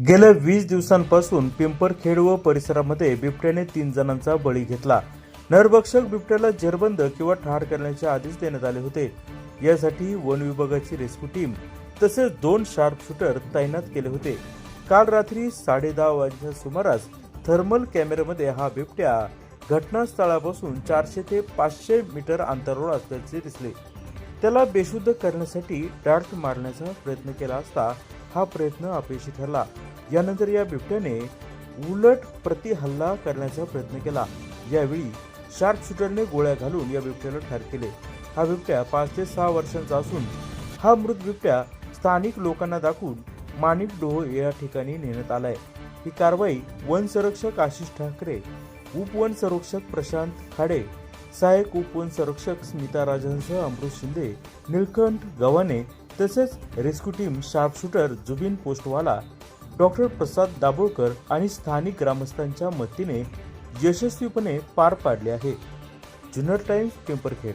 गेल्या वीस दिवसांपासून पिंपरखेड व परिसरामध्ये बिबट्याने तीन जणांचा बळी घेतला. नरभक्षक बिबट्याला जेरबंद किंवा ठार करण्याचे आदेश देण्यात आले होते. यासाठी वन विभागाची रेस्क्यू टीम तसेच दोन शार्प शूटर तैनात केले होते. काल रात्री साडे दहा वाजच्या सुमारास थर्मल कॅमेऱ्यामध्ये हा बिबट्या घटनास्थळापासून चारशे ते पाचशे मीटर अंतरावर असल्याचे दिसले. त्याला बेशुद्ध करण्यासाठी डार्ट मारण्याचा प्रयत्न केला असता हा प्रयत्न अपयशी ठरला. यानंतर या बिबट्याने उलट प्रतिहल्ला करण्याचा प्रयत्न केला. यावेळी शार्प शूटरने गोळ्या घालून या बिबट्याला ठार केले. हा बिबट्या पाच ते सहा वर्षांचा असून हा मृत बिबट्या स्थानिक लोकांना दाखवून माणिक डोह या ठिकाणी नेण्यात आलाय. ही कारवाई वन संरक्षक आशिष ठाकरे उपवन संरक्षक प्रशांत खाडे सहाय्यक उपवन संरक्षक स्मिता राजनसह अमृत शिंदे निळकंठ गव्हाणे तसेच rescue team sharpshooter Zubin Postwala doctor Prasad Dabholkar आणि स्थानिक ग्रामस्थांच्या मदतीने यशस्वीपणे पार पाडले आहे. जुन्नर टाइम्स पिंपरखेड.